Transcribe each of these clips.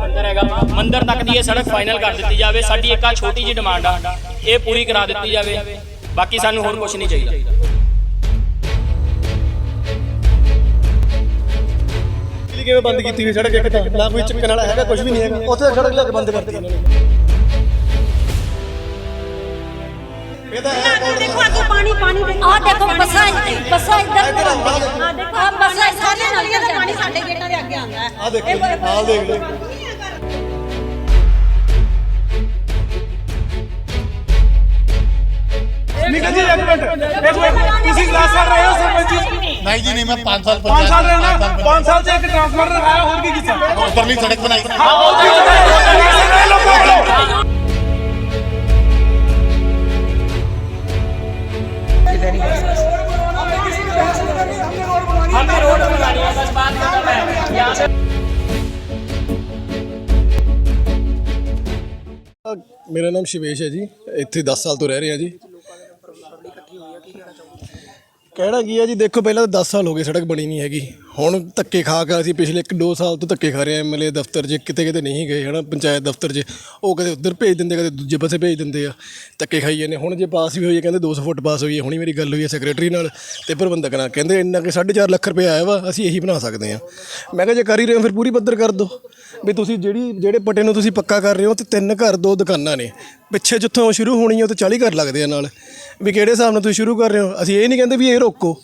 ਮੰਦਿਰ ਹੈਗਾ। ਮੰਦਿਰ ਤੱਕ ਦੀ ਇਹ ਸੜਕ ਫਾਈਨਲ ਕਰ ਦਿੱਤੀ ਜਾਵੇ। ਸਾਡੀ ਇੱਕ ਆ ਛੋਟੀ ਜੀ ਡਿਮਾਂਡ ਆ। ਇਹ ਪੂਰੀ ਕਰਾ ਦਿੱਤੀ ਜਾਵੇ। ਬਾਕੀ ਸਾਨੂੰ ਹੋਰ ਕੁਝ ਨਹੀਂ ਚਾਹੀਦਾ। ਕਿਵੇਂ ਬੰਦ ਕੀਤੀ ਹੋਈ ਸੜਕ ਇੱਕ ਤਾਂ? ਨਾ ਕੋਈ ਚੱਕਣ ਵਾਲਾ ਹੈਗਾ ਕੁਝ ਵੀ ਨਹੀਂ ਹੈਗਾ। ਉੱਥੇ ਸੜਕ ਲੱਗ ਬੰਦ ਕਰਤੀ। ਇਹਨਾਂ ਨੇ ਇਹ ਤਾਂ ਹੈ ਦੇਖੋ ਅੱਗੇ ਪਾਣੀ ਪਾਣੀ ਆਹ ਦੇਖੋ ਬੱਸਾਂ ਬੱਸਾਂ ਇੱਧਰ ਆ ਦੇਖੋ ਆ ਬੱਸਾਂ ਸਾਰੇ ਨਲੀਆਂ ਦਾ ਪਾਣੀ ਸਾਡੇ ਗੇਟਾਂ ਦੇ ਅੱਗੇ ਆਉਂਦਾ ਹੈ। ਆ ਦੇਖੋ ਹਾਲ ਦੇਖ ਲਓ। ਨਿਕਲ ਜੀ ਇੱਕ ਮਿੰਟ ਇੱਕ ਮਿੰਟ ਤੁਸੀਂ ਕਲਾਸ ਕਰ ਰਹੇ ਹੋ ਸਰਪੰਚ ਜੀ नहीं जी नहीं मैं पाँच साल 5 ਸਾਲ पंचायत ਰਹਿਣਾ पाँच साल 5 ਸਾਲ ਚ ਇੱਕ ਟ੍ਰਾਂਸਫਾਰਮਰ ਲਗਾਇਆ ਹੋਰ ਕੀ ਕੀਤਾ पंचायत। उधरली सड़क बनाई हमें रोड बनानी है बस बात खत्म है यहाँ से ਮੇਰਾ ਨਾਮ ਸ਼ਿਵੇਸ਼ ਹੈ ਜੀ ਇੱਥੇ 10 ਸਾਲ ਤੋਂ ਰਹਿ ਰਿਹਾ ਜੀ ਕਹਿਣਾ ਕੀ ਆ ਜੀ? ਦੇਖੋ, ਪਹਿਲਾਂ ਤਾਂ 10 ਸਾਲ ਹੋ ਗਏ ਸੜਕ ਬਣੀ ਨਹੀਂ ਹੈਗੀ। ਹੁਣ ਧੱਕੇ ਖਾ ਕੇ ਅਸੀਂ ਪਿਛਲੇ 1-2 ਸਾਲ ਤੋਂ ਧੱਕੇ ਖਾ ਰਹੇ ਹਾਂ ਐਮਐਲਏ ਦਫ਼ਤਰ 'ਚ ਕਿਤੇ ਕਿਤੇ ਨਹੀਂ ਗਏ, ਹਨਾ, ਪੰਚਾਇਤ ਦਫ਼ਤਰ 'ਚ ਉਹ ਕਦੇ ਉੱਧਰ ਭੇਜ ਦਿੰਦੇ, ਕਦੇ ਦੂਜੇ ਪਾਸੇ ਭੇਜ ਦਿੰਦੇ ਆ, ਧੱਕੇ ਖਾਈ ਜਾਂਦੇ ਹੁਣ ਜੇ ਪਾਸ ਵੀ ਹੋਈ ਹੈ, ਕਹਿੰਦੇ 200 ਫੁੱਟ ਪਾਸ ਹੋਈ ਹੈ, ਹੁਣੀ ਮੇਰੀ ਗੱਲ ਹੋਈ ਹੈ ਸੈਕਟਰੀ ਨਾਲ ਤੇ ਪ੍ਰਬੰਧਕ ਨਾਲ, ਕਹਿੰਦੇ ਇੰਨਾ ਕਿ 4.5 ਲੱਖ ਰੁਪਏ ਆਇਆ ਵਾ, ਅਸੀਂ ਇਹੀ ਬਣਾ ਸਕਦੇ ਹਾਂ। ਮੈਂ ਕਿਹਾ ਜੇ ਕਰ ਹੀ ਰਹੇ ਹੋ, ਫਿਰ ਪੂਰੀ ਪੱਧਰ ਕਰ ਦਿਓ। ਵੀ ਤੁਸੀਂ ਜਿਹੜੀ, ਜਿਹੜੇ ਪੱਟੇ ਨੂੰ ਤੁਸੀਂ ਪੱਕਾ ਕਰ ਰਹੇ ਹੋ, ਤੇ ਤਿੰਨ ਘਰ ਦੋ ਦੁਕਾਨਾਂ ਨੇ। ਪਿੱਛੇ ਜਿੱਥੋਂ ਸ਼ੁਰੂ ਹੋਣੀ ਹੈ, ਉਹ ਤੇ 40 ਘਰ ਲੱਗਦੇ ਆ ਨਾਲ। ਵੀ ਕਿਹੜੇ ਹਿਸਾਬ ਨਾਲ ਤੁਸੀਂ ਸ਼ੁਰੂ ਕਰ ਰਹੇ ਹੋ? ਅਸੀਂ ਇਹ ਨਹੀਂ ਕਹਿੰਦੇ ਵੀ ਇਹ ਰੋਕੋ।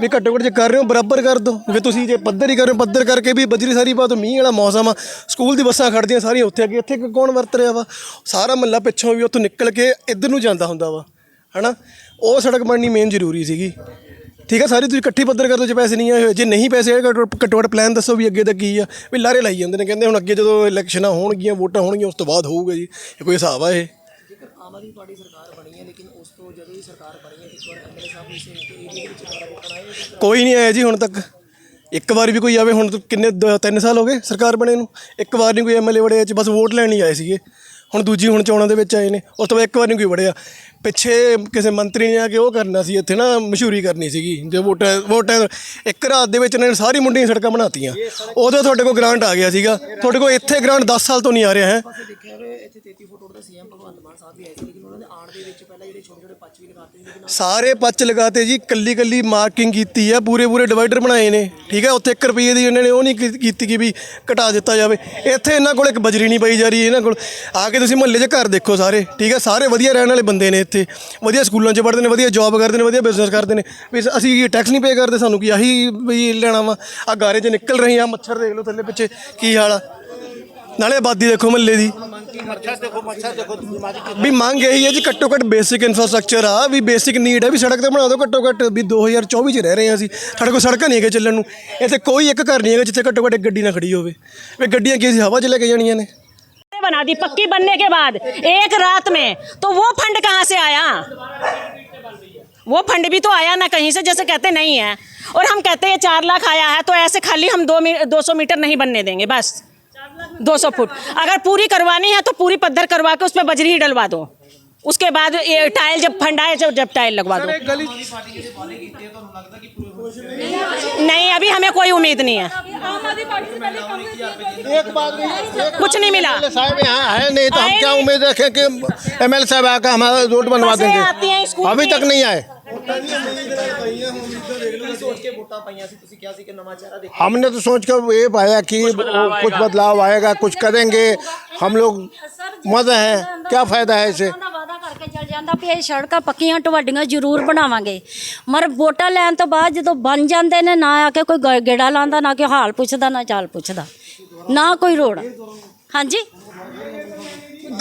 ਵੀ ਘੱਟੋ ਘੱਟ ਜੇ ਕਰ ਰਹੇ ਹੋ, ਬਰਾਬਰ ਕਰ ਦਿਓ ਵੀ ਤੁਸੀਂ ਜੇ ਪੱਧਰ ਹੀ ਕਰ ਰਹੇ ਹੋ, ਪੱਧਰ ਕਰਕੇ ਵੀ ਬਜਰੀ ਸਾਰੀ ਬਾਤ ਮੀਂਹ ਵਾਲਾ ਮੌਸਮ ਆ। ਸਕੂਲ ਦੀ ਬੱਸਾਂ ਖੜਦੀਆਂ ਸਾਰੀਆਂ ਉੱਥੇ ਅੱਗੇ ਇੱਥੇ ਕੌਣ ਵਰਤ ਰਿਹਾ ਵਾ? ਸਾਰਾ ਮੱਲਾ ਪਿੱਛੋਂ ਵੀ ਉੱਥੋਂ ਨਿਕਲ ਕੇ ਇੱਧਰ ਨੂੰ ਜਾਂਦਾ ਹੁੰਦਾ ਵਾ, ਹਨਾ? ਉਹ ਸੜਕ ਬਣਨੀ ਮੇਨ ਜ਼ਰੂਰੀ ਸੀਗੀ। ਠੀਕ ਹੈ ਸਾਰੀ ਤੁਸੀਂ ਇਕੱਠੀ ਪੱਧਰ ਕਰ ਦਿਓ ਜੇ ਪੈਸੇ ਨਹੀਂ ਆਏ ਹੋਏ। ਜੇ ਨਹੀਂ ਪੈਸੇ ਆਏ, ਘੱਟੋ ਘੱਟੋ ਘੱਟ ਪਲਾਨ ਦੱਸੋ ਵੀ ਅੱਗੇ ਦਾ ਕੀ ਆ। ਵੀ ਲਾਰੇ ਲਾਈ ਜਾਂਦੇ ਨੇ, ਕਹਿੰਦੇ ਹੁਣ ਅੱਗੇ ਜਦੋਂ ਇਲੈਕਸ਼ਨਾਂ ਹੋਣਗੀਆਂ, ਵੋਟਾਂ ਹੋਣਗੀਆਂ, ਉਸ ਤੋਂ ਬਾਅਦ ਹੋਊਗਾ ਜੀ। ਇਹ ਕੋਈ ਹਿਸਾਬ ਆ ਇਹ? ਆਮ ਆਦਮੀ ਪਾਰਟੀ ਸਰਕਾਰ ਬਣੀ ਹੈ, ਲੇਕਿਨ ਉਸ ਤੋਂ ਜਦੋਂ ਹੀ ਸਰਕਾਰ ਬਣੀ ਹੈ, ਇੱਕ ਵਾਰ ਐਮਐਲਏ ਸਾਹਿਬ ਇਸ ਏਰੀਆ ਦੇ ਵਿੱਚ ਦੁਬਾਰਾ ਦੇਖਣ ਆਏ ਹੋ ਕੋਈ ਨਹੀਂ ਆਇਆ ਜੀ ਹੁਣ ਤੱਕ। ਇੱਕ ਵਾਰ ਵੀ ਕੋਈ ਆਵੇ, ਹੁਣ ਤਾਂ ਕਿੰਨੇ ਦ- ਤਿੰਨ ਸਾਲ ਹੋ ਗਏ ਸਰਕਾਰ ਬਣੇ ਨੂੰ। ਇੱਕ ਵਾਰ ਨਹੀਂ ਕੋਈ ਐਮਐਲਏ ਵੜਿਆ ਚ ਬਸ ਵੋਟ ਲੈਣ ਹੀ ਆਏ ਸੀਗੇ। ਹੁਣ ਦੂਜੀ ਹੁਣ ਚੋਣਾਂ ਦੇ ਵਿੱਚ ਆਏ ਨੇ, ਉਸ ਤੋਂ ਬਾਅਦ ਇੱਕ ਵਾਰ ਨਹੀਂ ਕੋਈ ਵੜਿਆ। ਪਿੱਛੇ ਕਿਸੇ ਮੰਤਰੀ ਨੇ ਆ ਕੇ ਉਹ ਕਰਨਾ ਸੀ ਇੱਥੇ ਨਾ ਮਸ਼ਹੂਰੀ ਕਰਨੀ ਸੀਗੀ ਜੇ ਵੋਟਾਂ ਵੋਟਾਂ ਇੱਕ ਰਾਤ ਦੇ ਵਿੱਚ ਇਹਨਾਂ ਨੇ ਸਾਰੀ ਮੁੰਡੀਆਂ ਸੜਕਾਂ ਬਣਾਤੀਆਂ। ਉਦੋਂ ਤੁਹਾਡੇ ਕੋਲ ਗ੍ਰਾਂਟ ਆ ਗਿਆ ਸੀਗਾ। ਤੁਹਾਡੇ ਕੋਲ ਇੱਥੇ ਗ੍ਰਾਂਟ 10 ਸਾਲ ਤੋਂ ਨਹੀਂ ਆ ਰਿਹਾ ਹੈ। ਪਾਸੇ ਦੇਖਿਆ ਹੋਵੇ ਇੱਥੇ 33 ਫੁੱਟ ਰੋਡ ਦਾ ਸੀਐਮ ਭਗਵੰਤ ਮਾਨ ਸਾਹਿਬ ਵੀ ਆਏ ਸੀ ਲੇਕਿਨ ਉਹਨਾਂ ਦੇ ਆਣ ਦੇ ਵਿੱਚ ਪਹਿਲਾਂ ਜਿਹੜੇ ਛੋਟੇ ਛੋਟੇ ਪੱਚ ਵੀ ਲਗਾਤੇ ਸੀ ਲੇਕਿਨ ਸਾਰੇ ਪੱਚ ਲਗਾਤੇ ਜੀ ਕੱਲੀ ਕੱਲੀ ਮਾਰਕਿੰਗ ਕੀਤੀ ਆ ਪੂਰੇ ਪੂਰੇ ਡਿਵਾਈਡਰ ਬਣਾਏ ਨੇ ਠੀਕ ਹੈ ਉੱਥੇ 1 ਰੁਪਏ ਦੀ ਉਹਨਾਂ ਨੇ ਉਹ ਨਹੀਂ ਕੀ- ਕੀਤੀ ਕਿ ਵੀ ਘਟਾ ਦਿੱਤਾ ਜਾਵੇ। ਇੱਥੇ ਇਹਨਾਂ ਕੋਲ ਇੱਕ ਬਜਰੀ ਨਹੀਂ ਪਈ ਜਾ ਰਹੀ ਇਹਨਾਂ ਕੋਲ ਆ ਕੇ ਤੁਸੀਂ ਮੁਹੱਲੇ 'ਚ ਘਰ ਦੇਖੋ ਸਾਰੇ ਠੀਕ ਹੈ ਸਾਰੇ ਵਧੀਆ ਰਹਿਣ ਵਾਲੇ ਬੰਦੇ ਨੇ ਇੱਥੇ ਵਧੀਆ ਸਕੂਲਾਂ 'ਚ ਪੜ੍ਹਦੇ ਨੇ, ਵਧੀਆ ਜੌਬ ਕਰਦੇ ਨੇ, ਵਧੀਆ ਬਿਜ਼ਨਸ ਕਰਦੇ ਨੇ। ਵੀ ਅਸੀਂ ਟੈਕਸ ਨਹੀਂ ਪੇ ਕਰਦੇ? ਸਾਨੂੰ ਕੀ ਆਹੀ ਵੀ ਲੈਣਾ ਵਾ? ਆ ਗਾਰੇ 'ਚ ਨਿਕਲ ਰਹੀ ਆ, ਮੱਛਰ ਦੇਖ ਲਓ ਥੱਲੇ ਪਿੱਛੇ ਕੀ ਹਾਲ ਆ। ਨਾਲੇ ਆਬਾਦੀ ਦੇਖੋ ਮਹੱਲੇ ਦੀ। ਵੀ ਮੰਗ ਇਹੀ ਹੈ ਜੀ ਘੱਟੋ ਘੱਟ ਬੇਸਿਕ ਇਨਫਰਾਸਟ੍ਰਕਚਰ ਆ, ਵੀ ਬੇਸਿਕ ਨੀਡ ਹੈ ਵੀ ਸੜਕ ਤੇ ਬਣਾ ਦਿਓ ਘੱਟੋ ਘੱਟ, ਵੀ 2024 ਚ ਰਹਿ ਰਹੇ ਹਾਂ ਅਸੀਂ। ਸਾਡੇ ਕੋਲ ਸੜਕਾਂ ਨਹੀਂ ਹੈਗੇ ਚੱਲਣ ਨੂੰ। ਇੱਥੇ ਕੋਈ ਇੱਕ ਘਰ ਨਹੀਂ ਹੈਗਾ ਜਿੱਥੇ ਘੱਟੋ ਘੱਟ ਇੱਕ ਗੱਡੀ ਨਾ ਖੜੀ ਹੋਵੇ। ਵੀ ਗੱਡੀਆਂ ਕੀ ਅਸੀਂ ਹਵਾ 'ਚ ਲੈ ਕੇ ਜਾਣੀਆਂ ਨੇ। बना दी पक्की बनने के बाद, एक रात में। तो वो फंड कहाँ से आया? वो फंड भी तो आया ना कहीं से, जैसे कहते नहीं है। और हम कहते हैं, चार लाख आया है तो ऐसे खाली हम दो दो सौ मीटर नहीं बनने देंगे, बस। दो सौ फुट। अगर पूरी करवानी है तो पूरी पद्धर करवा के उस पर बजरी ही डलवा दो। उसके बाद टाइल जब फंड आए, जब जब टाइल लगवा दो। नहीं अभी हमें कोई उम्मीद नहीं है। एक बात कुछ नहीं मिला। साहब यहाँ है नहीं तो हम क्या उम्मीद रखें कि एम एल साहब आकर हमारा रोड बनवा देंगे? अभी तक नहीं आए। हमने तो सोच कर ये पाया कि कुछ बदलाव आएगा कुछ करेंगे। हम लोग मज़े हैं। क्या फ़ायदा है इसे? ਜਾਂਦਾ ਵੀ ਇਹ ਸੜਕਾਂ ਪੱਕੀਆਂ ਤੁਹਾਡੀਆਂ ਜ਼ਰੂਰ ਬਣਾਵਾਂਗੇ। ਮਰ ਵੋਟਾਂ ਲੈਣ ਤੋਂ ਬਾਅਦ ਜਦੋਂ ਬਣ ਜਾਂਦੇ ਨੇ, ਨਾ ਆ ਕੇ ਕੋਈ ਗ- ਗੇੜਾ ਲਾਉਂਦਾ, ਨਾ ਕਿ ਹਾਲ ਪੁੱਛਦਾ, ਨਾ ਚਾਲ ਪੁੱਛਦਾ। ਨਾ ਕੋਈ ਰੋੜ। ਹਾਂਜੀ?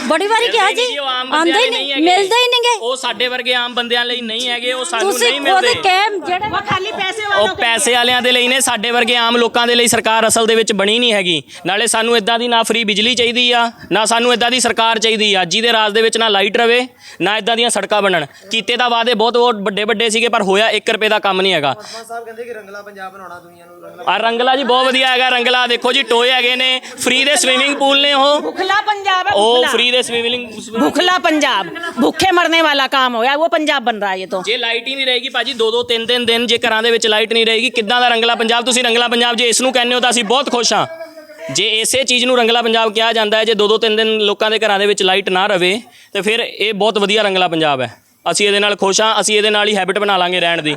ਬੜੀ ਵਾਰੀ ਕਿਹਾ ਜੀ ਆਂਦੇ ਨਹੀਂ ਮਿਲਦੇ ਹੀ ਨਹੀਂਗੇ। ਉਹ ਸਾਡੇ ਵਰਗੇ ਆਮ ਬੰਦਿਆਂ ਲਈ ਨਹੀਂ ਹੈਗੇ ਉਹ ਸਾਨੂੰ ਤੁਸੀਂ ਉਹਦੇ ਕੈਮ ਜਿਹੜੇ ਉਹ ਖਾਲੀ ਪੈਸੇ ਉਹ ਪੈਸੇ ਵਾਲਿਆਂ ਦੇ ਲਈ ਨੇ ਸਾਡੇ ਵਰਗੇ ਆਮ ਲੋਕਾਂ ਦੇ ਲਈ ਸਰਕਾਰ ਅਸਲ ਦੇ ਵਿੱਚ ਬਣੀ ਨਹੀਂ ਹੈਗੀ। ਨਾਲੇ ਸਾਨੂੰ ਇਦਾਂ ਦੀ ਨਾ ਫ੍ਰੀ ਬਿਜਲੀ ਚਾਹੀਦੀ ਆ ਨਾ ਸਾਨੂੰ ਇਦਾਂ ਦੀ ਸਰਕਾਰ ਚਾਹੀਦੀ ਆ ਜਿਹਦੇ ਰਾਜ ਦੇ ਵਿੱਚ ਨਾ ਲਾਈਟ ਰਵੇ ਨਾ ਇਦਾਂ ਦੀਆਂ ਸੜਕਾਂ ਬਣਨ। ਕੀਤੇ ਤਾਂ ਵਾਅਦੇ ਬਹੁਤ ਬਹੁਤ ਵੱਡੇ ਵੱਡੇ ਸੀਗੇ ਪਰ ਹੋਇਆ 1 ਰੁਪਏ ਦਾ ਕੰਮ ਨਹੀਂ ਹੈਗਾ। ਰੰਗਲਾ ਆ ਰੰਗਲਾ ਜੀ ਬਹੁਤ ਵਧੀਆ ਹੈਗਾ ਰੰਗਲਾ ਦੇਖੋ ਜੀ ਟੋਏ ਹੈਗੇ ਨੇ ਫ੍ਰੀ ਦੇ ਸਵਿਮਿੰਗ ਪੂਲ ਨੇ ਉਹ। ਉਹ ਫ੍ਰੀ ਦਿੱਲੀ ਦੇ ਸਵੀਮਿੰਗ ਭੁਖਲਾ ਪੰਜਾਬ। ਭੁੱਖੇ ਮਰਨੇ ਵਾਲਾ ਕੰਮ ਹੋਇਆ ਉਹ ਪੰਜਾਬ ਬਣ ਰਹਾ ਇਹ ਤੋਂ। ਜੇ ਲਾਈਟ ਹੀ ਨਹੀਂ ਰਹੇਗੀ ਭਾਜੀ ਦੋ ਦੋ ਤਿੰਨ ਤਿੰਨ ਦਿਨ ਜੇ ਘਰਾਂ ਦੇ ਵਿੱਚ ਲਾਈਟ ਨਹੀਂ ਰਹੇਗੀ ਕਿੱਦਾਂ ਦਾ ਰੰਗਲਾ ਪੰਜਾਬ ਤੁਸੀਂ ਰੰਗਲਾ ਪੰਜਾਬ ਜੇ ਇਸ ਨੂੰ ਕਹਿੰਦੇ ਹੋ ਤਾਂ ਅਸੀਂ ਬਹੁਤ ਖੁਸ਼ ਹਾਂ। ਜੇ ਇਸੇ ਚੀਜ਼ ਨੂੰ ਰੰਗਲਾ ਪੰਜਾਬ ਕਿਹਾ ਜਾਂਦਾ ਹੈ ਜੇ ਦੋ ਦੋ ਤਿੰਨ ਦਿਨ ਲੋਕਾਂ ਦੇ ਘਰਾਂ ਦੇ ਵਿੱਚ ਲਾਈਟ ਨਾ ਰਵੇ ਤੇ ਫਿਰ ਇਹ ਬਹੁਤ ਵਧੀਆ ਰੰਗਲਾ ਪੰਜਾਬ ਹੈ। ਅਸੀਂ ਇਹਦੇ ਨਾਲ ਖੁਸ਼ ਹਾਂ ਅਸੀਂ ਇਹਦੇ ਨਾਲ ਹੀ ਹੈਬਿਟ ਬਣਾ ਲਾਂਗੇ ਰਹਿਣ ਦੀ?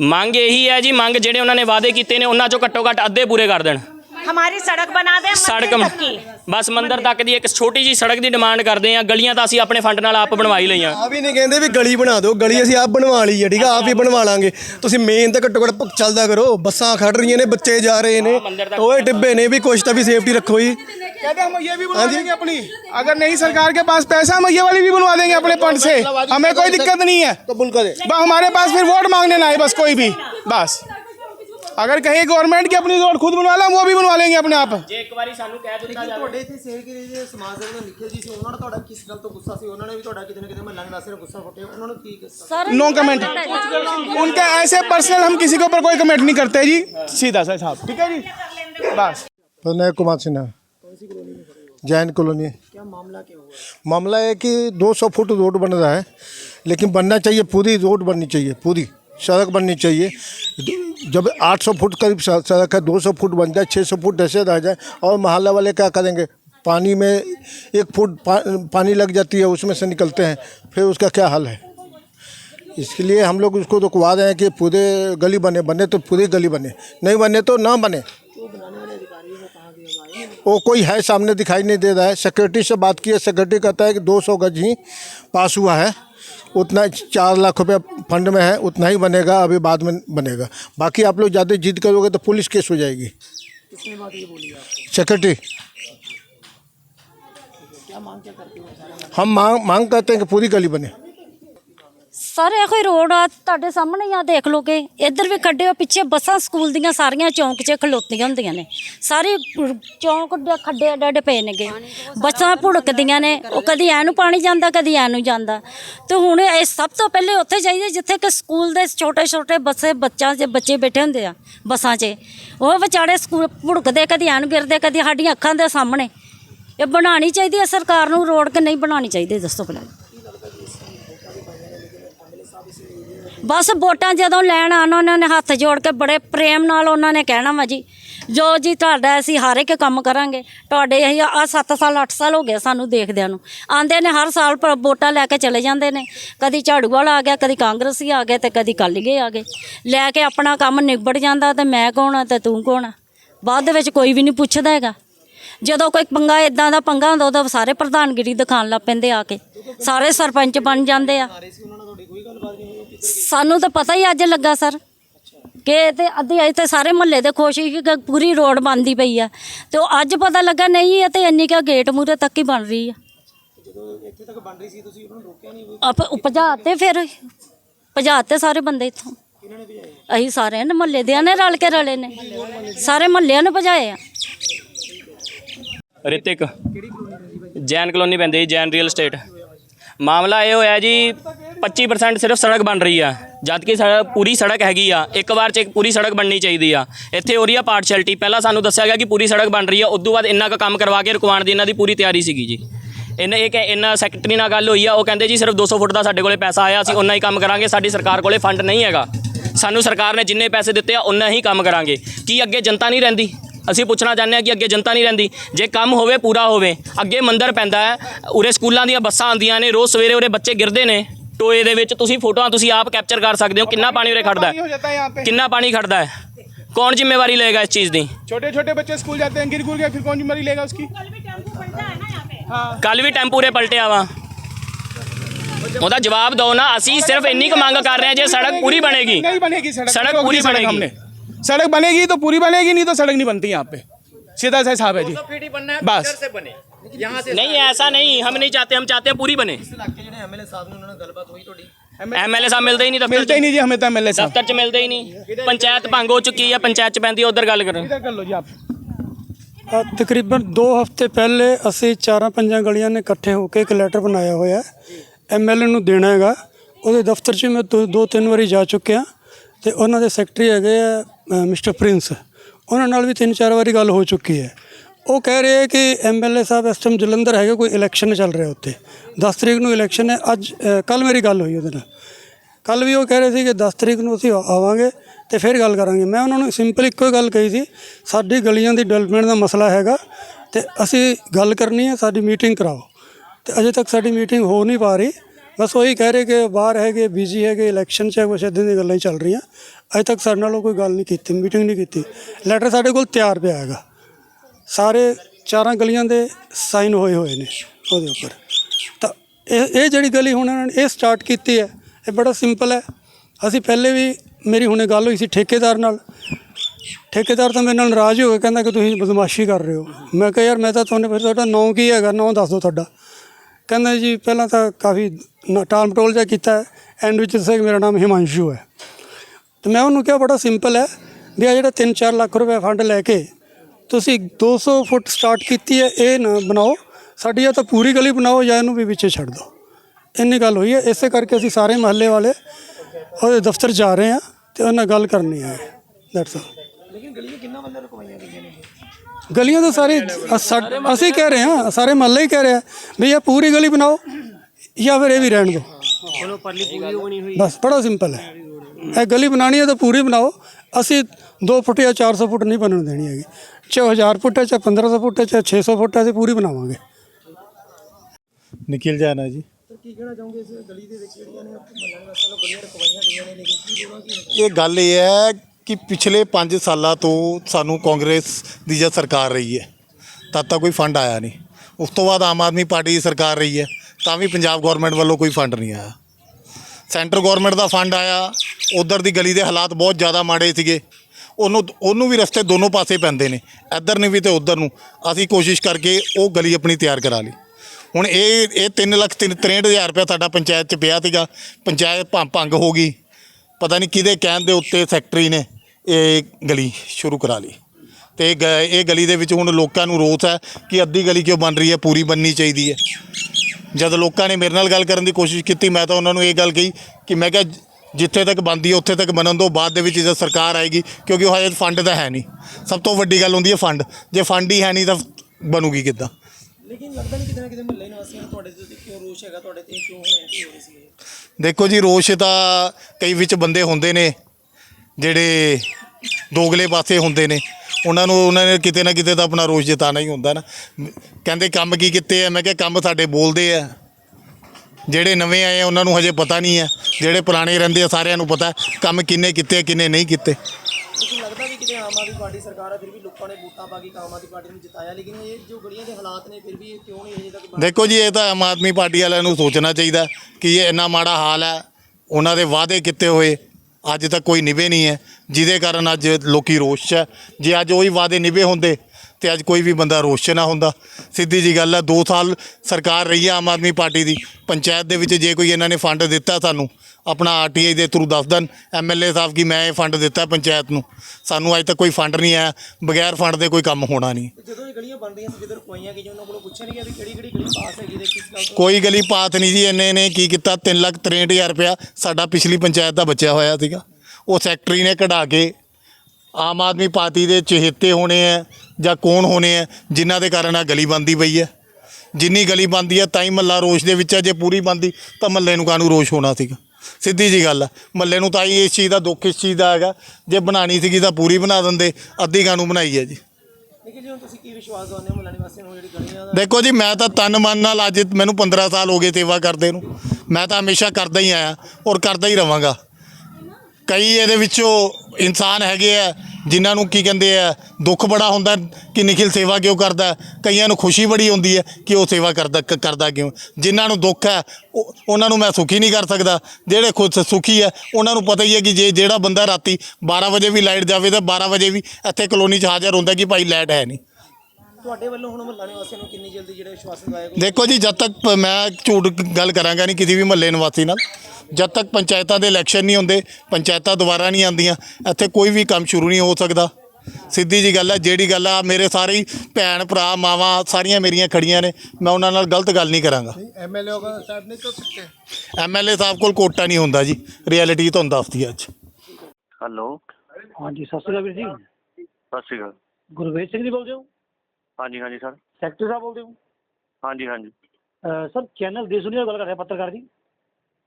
ਮੰਗ ਇਹੀ ਹੈ ਜੀ ਮੰਗ ਜਿਹੜੇ ਉਹਨਾਂ ਨੇ ਵਾਅਦੇ ਕੀਤੇ ਨੇ ਉਹਨਾਂ ਚੋਂ ਘੱਟੋ ਘੱਟ ਅੱਧੇ ਪੂਰੇ ਕਰ ਦੇਣ। हमारी सड़क बना दे ਸੜਕ मंदिर तक की ਬਸ ਮੰਦਰ ਤੱਕ ਦੀ ਇੱਕ ਛੋਟੀ ਜੀ ਸੜਕ ਦੀ ਡਿਮਾਂਡ ਕਰਦੇ ਆ ਗਲੀਆਂ ਤਾਂ ਅਸੀਂ ਆਪਣੇ ਫੰਡ ਨਾਲ ਆਪ ਬਣਵਾਈ ਲਈਆਂ ਆ ਵੀ ਨਹੀਂ ਕਹਿੰਦੇ ਵੀ ਗਲੀ ਬਣਾ ਦਿਓ ਗਲੀ ਅਸੀਂ ਆਪ ਬਣਵਾ ਲਈ ਹੈ ਠੀਕ ਆ ਆਪ ਹੀ ਬਣਵਾ ਲਾਂਗੇ ਤੁਸੀਂ ਮੇਨ ਤਾਂ ਘੱਟੋ ਘੱਟ ਪ- ਚੱਲਦਾ ਕਰੋ ਬੱਸਾਂ ਖੜ ਰਹੀਆਂ ਨੇ ਬੱਚੇ ਜਾ ਰਹੇ ਨੇ ਟੋਏ ਟਿੱਬੇ ਨੇ ਵੀ ਕੁਛ ਤਾਂ ਵੀ ਸੇਫਟੀ ਰੱਖੋ ਜੀ कहते हम ये भी बनवा देंगे अपनी अगर नहीं सरकार के पास पैसा हम ये वाली भी बनवा देंगे अपने फंड से हमें कोई दिक्कत नहीं है कबूल करे बस हमारे पास फिर वोट मांगने ना आए बस कोई भी बस अगर कहीं गवर्नमेंट की अपनी रोड खुद बनवा ला हम वो भी बनवा लेंगे अपने आप ਜੇ ਇੱਕ ਵਾਰੀ ਸਾਨੂੰ ਕਹਿ ਦਿੱਤਾ ਜਾਵੇ ਤੁਹਾਡੇ ਇੱਥੇ ਸੇਵਕੀ ਦੇ ਸਮਾਜ ਦੇ ਨਾਲ ਨਿਖਿਲ ਜੀ ਸੀ ਉਹਨਾਂ ਦਾ ਤੁਹਾਡਾ ਕਿਸ ਗੱਲ ਤੋਂ ਗੁੱਸਾ ਸੀ ਉਹਨਾਂ ਨੇ ਵੀ ਤੁਹਾਡਾ ਕਿਤੇ ਨਾ ਕਿਤੇ ਮਹੱਲਾ ਨਿਵਾਸੀ ਨੂੰ ਗੁੱਸਾ ਫੁੱਟਿਆ ਉਹਨਾਂ ਨੂੰ ਕੀ ਗੁੱਸਾ ਸਰ नो कमेंट उनका ऐसे पर्सनल हम किसी के ऊपर कोई कमेंट नहीं करते जी सीधा सा साहब ठीक है जी बस प्रणय कुमार सिन्हा जैन कॉलोनी क्या मामला क्या हुआ मामला है कि 200 फुट रोड बन रहा है लेकिन बनना चाहिए पूरी रोड बननी चाहिए पूरी सड़क बननी चाहिए। जब 800 फुट करीब सड़क है 200 फुट बन जाए 600 फुट ऐसे रह जाए और मोहल्ला वाले क्या करेंगे? पानी में एक फुट पा, पानी लग जाती है उसमें से निकलते हैं फिर उसका क्या हल है? इसके लिए हम लोग उसको रुकवा रहे हैं कि पूरे गली बने बने तो पूरी गली बने नहीं बने तो ना बने। वो कोई है सामने दिखाई नहीं दे रहा है। सिक्योरिटी से बात की है सिक्योरिटी कहता है कि 200 गज ही पास हुआ है। उतना चार लाख रुपया फंड में है उतना ही बनेगा अभी बाद में बनेगा। बाकी आप लोग ज़्यादा जिद करोगे तो पुलिस केस हो जाएगी। हो? हम मांग मांग करते हैं कि पूरी गली बने। ਸਰ ਇਹੋ ਹੀ ਰੋਡ ਆ, ਤੁਹਾਡੇ ਸਾਹਮਣੇ ਹੀ ਆ, ਦੇਖ ਲੋਗੇ ਇੱਧਰ ਵੀ ਖੱਡੇ ਹੋ ਪਿੱਛੇ ਬੱਸਾਂ ਸਕੂਲ ਦੀਆਂ ਸਾਰੀਆਂ ਚੌਂਕ 'ਚ ਖਲੋਤੀਆਂ ਹੁੰਦੀਆਂ ਨੇ। ਸਾਰੇ ਚੌਂਕ ਦੇ ਖੱਡੇ ਅੱਡ ਅੱਡ ਪਏ ਨੇਗੇ। ਬੱਸਾਂ ਭੁੜਕਦੀਆਂ ਨੇ, ਉਹ ਕਦੀ ਐ ਨੂੰ ਪਾਣੀ ਜਾਂਦਾ, ਕਦੀ ਐ ਨੂੰ ਜਾਂਦਾ। ਤੇ ਹੁਣ ਇਹ ਸਭ ਤੋਂ ਪਹਿਲੇ ਉੱਥੇ ਚਾਹੀਦੇ ਜਿੱਥੇ ਕਿ ਸਕੂਲ ਦੇ ਛੋਟੇ ਛੋਟੇ ਬੱਸੇ ਬੱਚਾ ਦੇ ਬੱਚੇ ਬੈਠੇ ਹੁੰਦੇ ਆ, ਬੱਸਾਂ 'ਚ। ਉਹ ਵਿਚਾਰੇ ਸਕੂਲ ਭੁੜਕਦੇ, ਕਦੀ ਐ ਨੂੰ ਗਿਰਦੇ, ਕਦੀ ਸਾਡੀਆਂ ਅੱਖਾਂ ਦੇ ਸਾਹਮਣੇ। ਇਹ ਬਣਾਉਣੀ ਚਾਹੀਦੀ ਹੈ ਸਰਕਾਰ ਨੂੰ, ਰੋਡ ਕਿ ਨਹੀਂ ਬਣਾਉਣੀ ਚਾਹੀਦੀ, ਦੱਸੋ ਪਹਿਲਾਂ ਬਸ ਵੋਟਾਂ ਜਦੋਂ ਲੈਣ ਆਉਣ, ਉਹਨਾਂ ਨੇ ਹੱਥ ਜੋੜ ਕੇ ਬੜੇ ਪ੍ਰੇਮ ਨਾਲ ਉਹਨਾਂ ਨੇ ਕਹਿਣਾ ਵਾ ਜੀ, ਜੋ ਜੀ ਤੁਹਾਡਾ ਅਸੀਂ ਹਰ ਇੱਕ ਕੰਮ ਕਰਾਂਗੇ, ਤੁਹਾਡੇ ਅਸੀਂ ਆ 7 ਸਾਲ 8 ਸਾਲ ਹੋ ਗਏ ਸਾਨੂੰ ਦੇਖਦਿਆਂ ਨੂੰ। ਆਂਦੇ ਨੇ ਹਰ ਸਾਲ ਪਰ ਵੋਟਾਂ ਲੈ ਕੇ ਚਲੇ ਜਾਂਦੇ ਨੇ। ਕਦੀ ਝਾੜੂ ਵਾਲਾ ਆ ਗਿਆ, ਕਦੀ ਕਾਂਗਰਸੀ ਆ ਗਏ ਤੇ ਕਦੀ ਕਾਲੀਗੇ ਆ ਗਏ। ਲੈ ਕੇ ਆਪਣਾ ਕੰਮ ਨਿਬੜ ਜਾਂਦਾ ਤੇ ਮੈਂ ਕੌਣ ਆ ਤੇ ਤੂੰ ਕੌਣ ਆ? ਬਾਅਦ ਦੇ ਵਿੱਚ ਕੋਈ ਵੀ ਨਹੀਂ ਪੁੱਛਦਾ ਹੈਗਾ। ਜਦੋਂ ਕੋਈ ਪੰਗਾ ਇਦਾਂ ਦਾ ਪੰਗਾ ਹੁੰਦਾ, ਉਦੋਂ ਸਾਰੇ ਪ੍ਰਧਾਨਗਿਰੀ ਦਿਖਾਉਣ ਲੱਗ ਪੈਂਦੇ ਆ ਕੇ। ਸਾਰੇ ਸਰਪੰਚ ਬਣ ਜਾਂਦੇ ਆ। ਸਾਨੂੰ ਤਾਂ ਪਤਾ ਹੀ ਅੱਜ ਲੱਗਾ ਸਰ ਕਿ ਤੇ ਅੱਧੀ ਅਜੇ ਤੇ ਸਾਰੇ ਮਹੱਲੇ ਦੇ ਖੁਸ਼ ਸੀ ਕਿ ਪੂਰੀ ਰੋਡ ਬਣਦੀ ਪਈ ਆ ਤੇ ਉਹ ਅੱਜ ਪਤਾ ਲੱਗਾ ਨਹੀਂ ਇਹ ਤੇ ਇੰਨੀ ਕਾ ਗੇਟ ਮੂਰੇ ਤੱਕ ਹੀ ਬਣ ਰਹੀ ਆ। ਇੱਥੇ ਤੱਕ ਬਣ ਰਹੀ ਸੀ ਤੁਸੀਂ ਉਹਨਾਂ ਨੂੰ ਰੋਕਿਆ ਨਹੀਂ ਆਪ ਭਜਾਤੇ ਫਿਰ ਭਜਾਤੇ ਸਾਰੇ ਬੰਦੇ ਇੱਥੋਂ। ਅਸੀਂ ਸਾਰਿਆਂ ਨੇ ਮਹੱਲੇ ਦਿਆਂ ਨੇ ਰਲ ਕੇ ਰਲੇ ਨੇ। ਸਾਰੇ ਮਹੱਲਿਆਂ ਨੇ ਭਜਾਏ ਆ। ਰਿਤਿਕ ਜੈਨ ਕਲੋਨੀ ਪੈਂਦੀ ਜੀ ਜੈਨ ਰੀਅਲ ਸਟੇਟ ਮਾਮਲਾ ਇਹ ਹੋਇਆ ਜੀ 25% ਸਿਰਫ ਸੜਕ ਬਣ ਰਹੀ ਆ। ਜਦ ਕਿ ਸੜਕ ਪੂਰੀ ਸੜਕ ਹੈਗੀ ਆ। ਇੱਕ ਵਾਰ ਚ ਇੱਕ ਪੂਰੀ ਸੜਕ ਬਣਨੀ ਚਾਹੀਦੀ ਆ। ਇੱਥੇ ਹੋ ਰਹੀ ਆ ਪਾਰਸ਼ੈਲਿਟੀ ਪਹਿਲਾਂ ਸਾਨੂੰ ਦੱਸਿਆ ਗਿਆ ਕਿ ਪੂਰੀ ਸੜਕ ਬਣ ਰਹੀ ਆ। ਉਸ ਤੋਂ ਬਾਅਦ ਇੰਨਾ ਕੁ ਕੰਮ ਕਰਵਾ ਕੇ ਰੁਕਵਾਉਣ ਦੀ ਇਹਨਾਂ ਦੀ ਪੂਰੀ ਤਿਆਰੀ ਸੀਗੀ ਜੀ। ਇਹਨਾਂ ਇਹ ਕਿ ਇਹਨਾਂ ਸੈਕਟਰੀ ਨਾਲ ਗੱਲ ਹੋਈ ਆ। ਉਹ ਕਹਿੰਦੇ ਜੀ ਸਿਰਫ 200 ਫੁੱਟ ਦਾ ਸਾਡੇ ਕੋਲੇ ਪੈਸਾ ਆਇਆ। ਅਸੀਂ ਉਨਾ ਹੀ ਕੰਮ ਕਰਾਂਗੇ। ਸਾਡੀ ਸਰਕਾਰ ਕੋਲੇ ਫੰਡ ਨਹੀਂ ਹੈਗਾ। ਸਾਨੂੰ ਸਰਕਾਰ ਨੇ ਜਿੰਨੇ ਪੈਸੇ ਦਿੱਤੇ ਆ ਉਨਾ ਹੀ ਕੰਮ ਕਰਾਂਗੇ। ਕੀ ਅੱਗੇ ਜਨਤਾ ਨਹੀਂ ਰਹਿੰਦੀ? ਅਸੀਂ ਪੁੱਛਣਾ ਚਾਹੁੰਦੇ ਹਾਂ ਕਿ ਅੱਗੇ ਜਨਤਾ ਨਹੀਂ ਰਹਿੰਦੀ। ਜੇ ਕੰਮ ਹੋਵੇ, ਪੂਰਾ ਹੋਵੇ। ਅੱਗੇ ਮੰਦਰ ਪੈਂਦਾ ਹੈ। ਉਰੇ ਸਕੂਲਾਂ ਦੀਆਂ ਬੱਸਾਂ ਆਉਂਦੀਆਂ ਨੇ। ਰੋਜ਼ ਸਵੇਰੇ ਉਰੇ ਬੱਚੇ ਗਿਰਦੇ ਨੇ। ਟੋਏ ਦੇ ਵਿੱਚ ਤੁਸੀਂ ਫੋਟੋਆਂ ਤੁਸੀਂ ਆਪ ਕੈਪਚਰ ਕਰ ਸਕਦੇ ਹੋ ਕਿੰਨਾ ਪਾਣੀ ਉਰੇ ਖੜਦਾ पानी हो जाता है यहाँ पे ਹੈ ਕਿੰਨਾ ਪਾਣੀ ਖੜਦਾ ਹੈ ਕੌਣ ਜ਼ਿੰਮੇਵਾਰੀ ਲਏਗਾ ਇਸ ਚੀਜ਼ ਦੀ छोटे छोटे बच्चे स्कूल जाते हैं गिर गुर गए फिर कौन जिम्मेदारी लेगा उसकी ਕੱਲ ਵੀ ਟੈਂਪੂ ਉਰੇ ਪਲਟਿਆ ਵਾ ਉਹਦਾ ਜਵਾਬ ਦਿਓ ਨਾ ਅਸੀਂ ਸਿਰਫ ਇੰਨੀ ਕੁ ਮੰਗ ਕਰ ਰਹੇ ਹਾਂ ਜੇ ਸੜਕ ਪੂਰੀ ਬਣੇਗੀ नहीं बनेगी सड़क सड़क तो पूरी सड़क बनेगी। हमने सड़क बनेगी तो पूरी बनेगी नहीं तो सड़क नहीं बनती यहाँ पे सीधा सा हिसाब है जी बस ਨਹੀਂ ਐਸਾ ਨਹੀਂ ਹਮ ਨਹੀਂ ਚਾਹਤੇ ਹਮ ਚਾਹਤੇ हैं पूरी बने ਇਲਾਕੇ ਜਿਹੜੇ ਐਮਐਲਏ ਸਾਹਿਬ ਨੇ ਉਹਨਾਂ ਨਾਲ ਗੱਲਬਾਤ ਹੋਈ ਤੁਹਾਡੀ ਐਮਐਲਏ ਸਾਹਿਬ ਮਿਲਦੇ ਹੀ ਨਹੀਂ ਦਫ਼ਤਰ मिलते ही नहीं जी हमें तो एमएलए साहब ਦਫ਼ਤਰ 'ਚ ਮਿਲਦੇ ਹੀ ਨਹੀਂ ਪੰਚਾਇਤ ਭੰਗ ਹੋ ਚੁੱਕੀ ਹੈ ਪੰਚਾਇਤ 'ਚ ਪੈਂਦੀ ਹੈ ਉਧਰ ਗੱਲ ਕਰਨ इधर कर लो जी आप ਅ, ਤਕਰੀਬਨ 2 ਹਫ਼ਤੇ ਪਹਿਲੇ ਅਸੀਂ ਚਾਰਾਂ ਪੰਜਾਂ ਗਲੀਆਂ ਨੇ ਇਕੱਠੇ ਹੋ ਕੇ ਇੱਕ ਲੈਟਰ ਬਣਾਇਆ ਹੋਇਆ ਐਮਐਲਏ ਨੂੰ ਦੇਣਾ ਹੈਗਾ ਉਹਦੇ ਦਫ਼ਤਰ 'ਚ ਮੈਂ ਦੋ ਦੋ ਤਿੰਨ ਵਾਰੀ ਜਾ ਚੁੱਕਿਆ ਤੇ ਉਹਨਾਂ ਦੇ ਸੈਕਟਰੀ ਹੈਗੇ ਆ ਅ, ਮਿਸਟਰ ਪ੍ਰਿੰਸ ਉਹਨਾਂ ਨਾਲ ਵੀ ਤਿੰਨ ਚਾਰ ਵਾਰੀ ਗੱਲ ਹੋ ਚੁੱਕੀ ਹੈ ਉਹ ਕਹਿ ਰਹੇ ਕਿ ਐਮਐਲਏ ਸਾਹਿਬ ਇਸ ਟਾਈਮ ਜਲੰਧਰ ਹੈਗੇ, ਕੋਈ ਇਲੈਕਸ਼ਨ ਚੱਲ ਰਿਹਾ ਉੱਥੇ। 10 ਤਰੀਕ ਨੂੰ ਇਲੈਕਸ਼ਨ ਹੈ। ਅੱਜ ਕੱਲ ਮੇਰੀ ਗੱਲ ਹੋਈ ਉਹਦੇ ਨਾਲ। ਕੱਲ ਵੀ ਉਹ ਕਹਿ ਰਹੇ ਸੀ ਕਿ 10 ਤਰੀਕ ਨੂੰ ਅਸੀਂ ਆਵਾਂਗੇ ਤੇ ਫਿਰ ਗੱਲ ਕਰਾਂਗੇ। ਮੈਂ ਉਹਨਾਂ ਨੂੰ ਸਿੰਪਲ ਇੱਕੋ ਹੀ ਗੱਲ ਕਹੀ ਸੀ, ਸਾਡੀ ਗਲੀਆਂ ਦੀ ਡਿਵੈਲਪਮੈਂਟ ਦਾ ਮਸਲਾ ਹੈਗਾ ਤੇ ਅਸੀਂ ਗੱਲ ਕਰਨੀ ਹੈ, ਸਾਡੀ ਮੀਟਿੰਗ ਕਰਾਓ। ਤੇ ਅਜੇ ਤੱਕ ਸਾਡੀ ਮੀਟਿੰਗ ਹੋ ਨਹੀਂ ਪਾ ਰਹੀ। ਬਸ ਉਹੀ ਕਹਿ ਰਹੇ ਕਿ ਬਾਹਰ ਹੈਗੇ ਬਿਜ਼ੀ ਹੈਗੇ ਇਲੈਕਸ਼ਨ 'ਚ ਹੈ, ਕੁਛ ਇੱਦਾਂ ਦੀਆਂ ਗੱਲਾਂ ਹੀ ਚੱਲ ਰਹੀਆਂ। ਅਜੇ ਤੱਕ ਸਾਡੇ ਨਾਲ ਕੋਈ ਗੱਲ ਨਹੀਂ ਕੀਤੀ ਮੀਟਿੰਗ ਨਹੀਂ ਕੀਤੀ। ਲੈਟਰ ਸਾਡੇ ਕੋਲ ਤਿਆਰ ਪਿਆ ਹੈਗਾ। ਸਾਰੇ ਚਾਰਾਂ ਗਲੀਆਂ ਦੇ ਸਾਈਨ ਹੋਏ ਹੋਏ ਨੇ ਉਹਦੇ ਉੱਪਰ। ਤਾਂ ਇਹ ਇਹ ਜਿਹੜੀ ਗਲੀ ਹੁਣ ਇਹਨਾਂ ਨੇ ਇਹ ਸਟਾਰਟ ਕੀਤੀ ਹੈ, ਇਹ ਬੜਾ ਸਿੰਪਲ ਹੈ। ਅਸੀਂ ਪਹਿਲੇ ਵੀ ਮੇਰੀ ਹੁਣੇ ਗੱਲ ਹੋਈ ਸੀ ਠੇਕੇਦਾਰ ਨਾਲ। ਠੇਕੇਦਾਰ ਤਾਂ ਮੇਰੇ ਨਾਲ ਨਾਰਾਜ਼ ਹੋ ਗਿਆ ਕਹਿੰਦਾ ਕਿ ਤੁਸੀਂ ਬਦਮਾਸ਼ੀ ਕਰ ਰਹੇ ਹੋ। ਮੈਂ ਕਿਹਾ, ਯਾਰ ਮੈਂ ਤਾਂ ਤੁਹਾਨੂੰ, ਫਿਰ ਤੁਹਾਡਾ ਨਾਂ ਕੀ ਹੈਗਾ? ਨਾਂ ਦੱਸ ਦਿਓ ਤੁਹਾਡਾ। ਕਹਿੰਦਾ ਜੀ, ਪਹਿਲਾਂ ਤਾਂ ਕਾਫੀ ਨ- ਟਾਲ ਮਟੋਲ ਜਿਹਾ ਕੀਤਾ ਐਂਡ ਵਿੱਚ ਦੱਸਿਆ ਕਿ ਮੇਰਾ ਨਾਮ ਹਿਮਾਂਸ਼ੂ ਹੈ। ਤੇ ਮੈਂ ਉਹਨੂੰ ਕਿਹਾ, ਬੜਾ ਸਿੰਪਲ ਹੈ ਵੀ ਆ ਜਿਹੜਾ 3-4 ਲੱਖ ਰੁਪਏ ਫੰਡ ਲੈ ਕੇ ਤੁਸੀਂ 200 ਫੁੱਟ ਸਟਾਰਟ ਕੀਤੀ ਹੈ ਇਹ ਨਾ ਬਣਾਓ। ਸਾਡੀ ਜਾਂ ਤਾਂ ਪੂਰੀ ਗਲੀ ਬਣਾਓ ਜਾਂ ਇਹਨੂੰ ਵੀ ਵਿੱਚੇ ਛੱਡ ਦਿਓ। ਇੰਨੀ ਗੱਲ ਹੋਈ ਹੈ। ਇਸੇ ਕਰਕੇ ਅਸੀਂ ਸਾਰੇ ਮਹੱਲੇ ਵਾਲੇ ਉਹਦੇ ਦਫ਼ਤਰ ਜਾ ਰਹੇ ਹਾਂ ਤੇ ਉਹਨਾਂ ਨਾਲ ਗੱਲ ਕਰਨੀ ਹੈ। ਦੈਟਸ ਆਲ ਲੇਕਿਨ ਗਲੀਆਂ ਕਿੰਨਾ ਵੱਲੋਂ ਰੁਕਵਾਈਆਂ ਗਈਆਂ ਨੇ? ਗਲੀਆਂ ਤਾਂ ਸਾਰੇ ਅਸੀਂ ਕਹਿ ਰਹੇ ਹਾਂ ਸਾਰੇ ਮਹੱਲੇ ਹੀ ਕਹਿ ਰਿਹਾ ਵੀ ਇਹ ਪੂਰੀ ਗਲੀ ਬਣਾਓ ਜਾਂ ਫਿਰ ਇਹ ਵੀ ਰਹਿਣ ਦਿਓ। ਚਲੋ ਪਰਲੀ ਪੂਰੀ ਬਣੀ ਹੋਈ। ਬਸ ਬੜਾ ਸਿੰਪਲ ਹੈ। ਇਹ ਗਲੀ ਬਣਾਣੀ ਹੈ ਤਾਂ ਪੂਰੀ ਬਣਾਓ। ਅਸੀਂ 2 ਫੁੱਟ ਜਾਂ 400 ਫੁੱਟ ਨਹੀਂ ਬਣਨ ਦੇਣੀ ਹੈਗੀ। ਚਾਹੇ 1000 ਫੁੱਟ ਹੈ ਚਾਹੇ 1500 ਫੁੱਟ ਹੈ ਚਾਹੇ 600 ਫੁੱਟ ਹੈ ਅਸੀਂ ਪੂਰੀ ਬਣਾਵਾਂਗੇ। ਨਿਕਲ ਜਾਣਾ ਜੀ। ਸਰ ਕੀ ਕਹਿਣਾ ਚਾਹੋਗੇ ਇਸ ਗਲੀ ਦੇ ਵਿੱਚ ਜਿਹੜੀਆਂ ਨੇ ਮਹੱਲਾ ਨਿਵਾਸੀਆਂ ਨੂੰ ਗਲੀਆਂ ਰੁਕਵਾਈਆਂ ਗਈਆਂ ਨੇ ਲੇਕਿਨ ਕੀ ਰੋਣਾ ਕੀ ਹੈ ਇਹ ਗੱਲ ਇਹ ਹੈ ਕਿ ਪਿਛਲੇ 5 ਸਾਲਾਂ ਤੋਂ ਸਾਨੂੰ ਕਾਂਗਰਸ ਦੀ ਜਦ ਸਰਕਾਰ ਰਹੀ ਹੈ ਤਦ ਤੱਕ ਕੋਈ ਫੰਡ ਆਇਆ ਨਹੀਂ। ਉਸ ਤੋਂ ਬਾਅਦ ਆਮ ਆਦਮੀ ਪਾਰਟੀ ਦੀ ਸਰਕਾਰ ਰਹੀ ਹੈ ਤਾਂ ਵੀ ਪੰਜਾਬ ਗਵਰਨਮੈਂਟ ਵੱਲੋਂ ਕੋਈ ਫੰਡ ਨਹੀਂ ਆਇਆ। ਸੈਂਟਰ ਗਵਰਨਮੈਂਟ ਦਾ ਫੰਡ ਆਇਆ ਉਧਰ ਦੀ ਗਲੀ ਦੇ ਹਾਲਾਤ ਬਹੁਤ ਜ਼ਿਆਦਾ ਮਾੜੇ ਸੀਗੇ। ਉਹਨੂੰ ਉਹਨੂੰ ਵੀ ਰਸਤੇ ਦੋਨੋਂ ਪਾਸੇ ਪੈਂਦੇ ਨੇ, ਇੱਧਰ ਨੂੰ ਵੀ ਤੇ ਉੱਧਰ ਨੂੰ। ਅਸੀਂ ਕੋਸ਼ਿਸ਼ ਕਰਕੇ ਉਹ ਗਲੀ ਆਪਣੀ ਤਿਆਰ ਕਰਾ ਲਈ। ਹੁਣ ਇਹ ਇਹ 3 ਲੱਖ 63000 ਰੁਪਏ ਸਾਡਾ ਪੰਚਾਇਤ 'ਚ ਪਿਆ ਸੀਗਾ। ਪੰਚਾਇਤ ਭੰ- ਭੰਗ ਹੋ ਗਈ। ਪਤਾ ਨਹੀਂ ਕਿਹਦੇ ਕਹਿਣ ਦੇ ਉੱਤੇ ਸੈਕਟਰੀ ਨੇ ਇਹ ਗਲੀ ਸ਼ੁਰੂ ਕਰਾ ਲਈ। ਤੇ ਇਹ ਗ- ਇਹ ਗਲੀ ਦੇ ਵਿੱਚ ਹੁਣ ਲੋਕਾਂ ਨੂੰ ਰੋਸ ਹੈ ਕਿ ਅੱਧੀ ਗਲੀ ਕਿਉਂ ਬਣ ਰਹੀ ਹੈ, ਪੂਰੀ ਬਣਨੀ ਚਾਹੀਦੀ ਹੈ। ਜਦ ਲੋਕਾਂ ਨੇ ਮੇਰੇ ਨਾਲ ਗੱਲ ਕਰਨ ਦੀ ਕੋਸ਼ਿਸ਼ ਕੀਤੀ, ਮੈਂ ਤਾਂ ਉਹਨਾਂ ਨੂੰ ਇਹ ਗੱਲ ਕਹੀ ਕਿ ਮੈਂ ਕਿਹਾ ਜਿੱਥੇ ਤੱਕ ਬਣਦੀ ਹੈ ਉੱਥੇ ਤੱਕ ਬਣਨ ਤੋਂ ਬਾਅਦ ਦੇ ਵਿੱਚ ਜਦ ਸਰਕਾਰ ਆਏਗੀ ਕਿਉਂਕਿ ਉਹ ਹਜੇ ਫੰਡ ਤਾਂ ਹੈ ਨਹੀਂ। ਸਭ ਤੋਂ ਵੱਡੀ ਗੱਲ ਹੁੰਦੀ ਹੈ ਫੰਡ ਜੇ ਫੰਡ ਹੀ ਹੈ ਨਹੀਂ ਤਾਂ ਬਣੂਗੀ ਕਿੱਦਾਂ? ਲੇਕਿਨ ਲੱਗਦਾ ਨਹੀਂ ਕਿਤੇ ਨਾ ਕਿਤੇ ਮਹੱਲੇ ਨਿਵਾਸੀਆਂ ਨੂੰ ਤੁਹਾਡੇ ਤੇ ਕਿਉਂ ਰੋਸ਼ ਹੈਗਾ ਤੁਹਾਡੇ ਤੇ ਕਿਉਂ ਹੁਣ ਐਂਟੀ ਹੋ ਰਹੀ ਸੀ ਇਹ? ਦੇਖੋ ਜੀ ਰੋਸ਼ ਤਾਂ ਕਈ ਵਿੱਚ ਬੰਦੇ ਹੁੰਦੇ ਨੇ ਜਿਹੜੇ ਦੋਗਲੇ ਪਾਸੇ ਹੁੰਦੇ ਨੇ। ਉਹਨਾਂ ਨੂੰ ਉਹਨਾਂ ਨੇ ਕਿਤੇ ਨਾ ਕਿਤੇ ਤਾਂ ਆਪਣਾ ਰੋਸ਼ ਜਤਾਣਾ ਹੀ ਹੁੰਦਾ ਨਾ। ਕਹਿੰਦੇ ਕੰਮ ਕੀ ਕੀਤੇ ਆ? ਮੈਂ ਕਿਹਾ ਕੰਮ ਸਾਡੇ ਬੋਲਦੇ ਆ। ਜਿਹੜੇ ਨਵੇਂ ਆਏ ਆ ਉਹਨਾਂ ਨੂੰ ਹਜੇ ਪਤਾ ਨਹੀਂ ਹੈ। ਜਿਹੜੇ ਪੁਰਾਣੇ ਰਹਿੰਦੇ ਆ ਸਾਰਿਆਂ ਨੂੰ ਪਤਾ ਕੰਮ ਕਿੰਨੇ ਕੀਤੇ ਕਿੰਨੇ ਨਹੀਂ ਕੀਤੇ। ਲੇਕਿਨ ਲੱਗਦਾ ਵੀ ਕਿਤੇ ਆਮ ਆਦਮੀ ਪਾਰਟੀ ਸਰਕਾਰ ਹੈ ਫਿਰ ਵੀ ਲੋਕਾਂ ਨੇ ਵੋਟਾਂ ਪਾ ਕੇ ਆਮ ਆਦਮੀ ਪਾਰਟੀ ਨੂੰ ਜਿਤਾਇਆ ਲੇਕਿਨ ਇਹ ਜੋ ਗਲੀਆਂ ਦੇ ਹਾਲਾਤ ਨੇ ਫਿਰ ਵੀ ਇਹ ਕਿਉਂ ਨਹੀਂ ਅਜੇ ਤੱਕ ਬਣ- ਦੇਖੋ ਜੀ ਇਹ ਤਾਂ ਆਮ ਆਦਮੀ ਪਾਰਟੀ ਵਾਲਿਆਂ ਨੂੰ ਸੋਚਣਾ ਚਾਹੀਦਾ ਕਿ ਇਹ ਇੰਨਾ ਮਾੜਾ ਹਾਲ ਹੈ ਉਹਨਾਂ ਦੇ ਵਾਅਦੇ ਕੀਤੇ ਹੋਏ ਅੱਜ ਤੱਕ ਕੋਈ ਨਿਭੇ ਨਹੀਂ ਹੈ ਜਿਹਦੇ ਕਾਰਨ ਅੱਜ ਲੋਕੀ ਰੋਸ਼ 'ਚ ਹੈ। ਜੇ ਅੱਜ ਉਹੀ ਵਾਅਦੇ ਨਿਭੇ ਹੁੰਦੇ ਤੇ ਅੱਜ ਕੋਈ ਵੀ ਬੰਦਾ ਰੋਸ਼ 'ਚ ਨਾ ਹੁੰਦਾ। ਸਿੱਧੀ ਜੀ ਗੱਲ ਹੈ 2 ਸਾਲ ਸਰਕਾਰ ਰਹੀ ਹੈ ਆਮ ਆਦਮੀ ਪਾਰਟੀ ਦੀ। ਪੰਚਾਇਤ ਦੇ ਵਿੱਚ ਜੇ ਕੋਈ ਇਹਨਾਂ ਨੇ ਫੰਡ ਦਿੱਤਾ ਸਾਨੂੰ ਆਪਣਾ ਆਰਟੀਆਈ ਦੇ ਥਰੂ ਦੱਸ ਦੇਣ। ਐਮਐਲਏ ਸਾਹਿਬ ਕਿ ਮੈਂ ਇਹ ਫੰਡ ਦਿੱਤਾ ਪੰਚਾਇਤ ਨੂੰ। ਸਾਨੂੰ ਅੱਜ ਤੱਕ ਕੋਈ ਫੰਡ ਨਹੀਂ ਆਇਆ ਬਗੈਰ ਫੰਡ ਦੇ ਕੋਈ ਕੰਮ ਹੋਣਾ ਨਹੀਂ। ਜਦੋਂ ਇਹ ਗਲੀਆਂ ਬਣ ਰਹੀਆਂ ਸੀ ਜਦੋਂ ਰੁਕਵਾਈਆਂ ਗਈਆਂ ਉਹਨਾਂ ਕੋਲੋਂ ਪੁੱਛਿਆ ਨਹੀਂ ਗਿਆ ਵੀ ਕਿਹੜੀ ਕਿਹੜੀ ਗਲੀ ਪਾਸ ਹੈਗੀ ਤੇ ਕਿਸ ਗੱਲ ਤੋਂ ਕੋਈ ਗਲੀ ਪਾਤ ਨਹੀਂ ਜੀ ਇਹਨੇ ਨੇ ਕੀ ਕੀਤਾ 3 ਲੱਖ 63000 ਰੁਪਇਆ ਸਾਡਾ ਪਿਛਲੀ ਪੰਚਾਇਤ ਦਾ ਬਚਿਆ ਹੋਇਆ ਸੀਗਾ। ਉਹ ਸੈਕਟਰੀ ਨੇ ਕਢਾ ਕੇ ਆਮ ਆਦਮੀ ਪਾਰਟੀ ਦੇ ਚਹੇਤੇ ਹੋਣੇ ਆ ਜਾਂ ਕੌਣ ਹੋਣੇ ਆ ਜਿਨ੍ਹਾਂ ਦੇ ਕਾਰਨ ਆ ਗਲੀ ਬੰਦੀ ਪਈ ਹੈ ਜਿੰਨੀ ਗਲੀ ਬੰਦੀ ਹੈ ਤਾਂ ਹੀ ਮੱਲਾ ਰੋਸ਼ ਦੇ ਵਿੱਚ ਹੈ ਜੇ ਪੂਰੀ ਬੰਦੀ ਤਾਂ ਮੱਲੇ ਨੂੰ ਕਾਹਨੂੰ ਰੋਸ਼ ਹੋਣਾ ਸੀਗਾ? ਸਿੱਧੀ ਜੀ ਗੱਲ ਹੈ ਮੱਲੇ ਨੂੰ ਤਾਂ ਹੀ ਇਸ ਚੀਜ਼ ਦਾ ਦੁੱਖ ਇਸ ਚੀਜ਼ ਦਾ ਹੈਗਾ ਜੇ ਬਣਾਣੀ ਸੀਗੀ ਤਾਂ ਪੂਰੀ ਬਣਾ ਦਿੰਦੇ ਅੱਧੀ ਕਾਹਨੂੰ ਬਣਾਈ ਹੈ ਜੀ। ਲੇਕਿਨ ਜੀ ਹੁਣ ਤੁਸੀਂ ਕੀ ਵਿਸ਼ਵਾਸ ਦਵਾਉਂਦੇ ਹੋ ਮਹੱਲਾ ਨਿਵਾਸੀਆਂ ਨੂੰ ਜਿਹੜੀ ਗਲੀਆਂ ਦਾ ਦੇਖੋ ਜੀ ਮੈਂ ਤਾਂ ਤਨ ਮਨ ਨਾਲ ਅੱਜ ਮੈਨੂੰ 15 ਸਾਲ ਹੋ ਗਏ ਸੇਵਾ ਕਰਦੇ ਨੂੰ। ਮੈਂ ਤਾਂ ਹਮੇਸ਼ਾ ਕਰਦਾ ਹੀ ਆਇਆ ਔਰ ਕਰਦਾ ਹੀ ਰਵਾਂਗਾ। ਕਈ ਇਹਦੇ ਵਿੱਚੋਂ ਇਨਸਾਨ ਹੈਗੇ ਆ, ਜਿਨ੍ਹਾਂ ਨੂੰ ਕੀ ਕਹਿੰਦੇ ਆ, ਦੁੱਖ ਬੜਾ ਹੁੰਦਾ ਕਿ ਨਿਖਿਲ ਸੇਵਾ ਕਿਉਂ ਕਰਦਾ ਕਈਆਂ ਨੂੰ ਖੁਸ਼ੀ ਬੜੀ ਹੁੰਦੀ ਹੈ ਕਿ ਉਹ ਸੇਵਾ ਕਰਦਾ, ਕ- ਕਰਦਾ ਕਿਉਂ? ਜਿਨ੍ਹਾਂ ਨੂੰ ਦੁੱਖ ਹੈ ਉਹਨਾਂ ਨੂੰ ਮੈਂ ਸੁਖੀ ਨਹੀਂ ਕਰ ਸਕਦਾ। ਜਿਹੜੇ ਖੁਦ ਸੁਖੀ ਹੈ, ਉਹਨਾਂ ਨੂੰ ਪਤਾ ਹੀ ਹੈ ਕਿ ਜੇ, ਜਿਹੜਾ ਬੰਦਾ ਰਾਤੀ 12 ਵਜੇ ਵੀ ਲਾਈਟ ਜਾਵੇ ਤਾਂ 12 ਵਜੇ ਵੀ ਇੱਥੇ ਕਲੋਨੀ 'ਚ ਹਾਜ਼ਰ ਹੁੰਦਾ ਕਿ ਭਾਈ ਲਾਈਟ ਹੈ ਨਹੀਂ। ਦੇਖੋ ਜੀ ਜਦ ਤੱਕ ਮੈਂ ਝੂਠ ਗੱਲ ਕਰਾਂਗਾ ਨਹੀਂ ਕਿਸੇ ਵੀ ਮਹੱਲੇ ਨਿਵਾਸੀ ਨਾਲ। ਜਦ ਤੱਕ ਪੰਚਾਇਤਾਂ ਦੇ ਇਲੈਕਸ਼ਨ ਨਹੀਂ ਹੁੰਦੇ ਪੰਚਾਇਤਾਂ ਦੁਬਾਰਾ ਨਹੀਂ ਆਉਂਦੀਆਂ ਇੱਥੇ ਕੋਈ ਵੀ ਕੰਮ ਸ਼ੁਰੂ ਨਹੀਂ ਹੋ ਸਕਦਾ। ਸਿੱਧੀ ਜੀ ਗੱਲ ਹੈ ਜਿਹੜੀ ਗੱਲ ਆ ਮੇਰੇ ਸਾਰੇ ਭੈਣ ਭਰਾ ਮਾਵਾਂ ਸਾਰੀਆਂ ਮੇਰੀਆਂ ਖੜੀਆਂ ਨੇ ਮੈਂ ਉਹਨਾਂ ਨਾਲ ਗਲਤ ਗੱਲ ਨਹੀਂ ਕਰਾਂਗਾ। ਐਮਐਲਏ ਸਾਹਿਬ ਨਹੀਂ ਸਾਹਿਬ ਕੋਲ ਕੋਟਾ ਨਹੀਂ ਹੁੰਦਾ ਜੀ ਰਿਐਲਿਟੀ ਤੁਹਾਨੂੰ ਦੱਸਦੀ ਆ ਅੱਜ। ਹੈਲੋ। ਹਾਂਜੀ ਸਤਿ ਸ਼੍ਰੀ ਅਕਾਲ ਵੀਰ ਸਤਿ ਸ਼੍ਰੀ ਅਕਾਲ। ਗੁਰਵੇਸ਼ ਸਿੰਘ ਜੀ ਬੋਲਦੇ ਹੋ? ਹਾਂਜੀ ਹਾਂਜੀ ਸਰ। ਸੈਕਟਰੀ ਸਾਹਿਬ ਬੋਲਦੇ ਹੋ? ਹਾਂਜੀ ਹਾਂਜੀ। ਸਰ ਚੈਨਲ ਦੇਸ਼ ਦੁਨੀਆ ਗੱਲ ਕਰ ਰਿਹਾ ਪੱਤਰਕਾਰ ਜੀ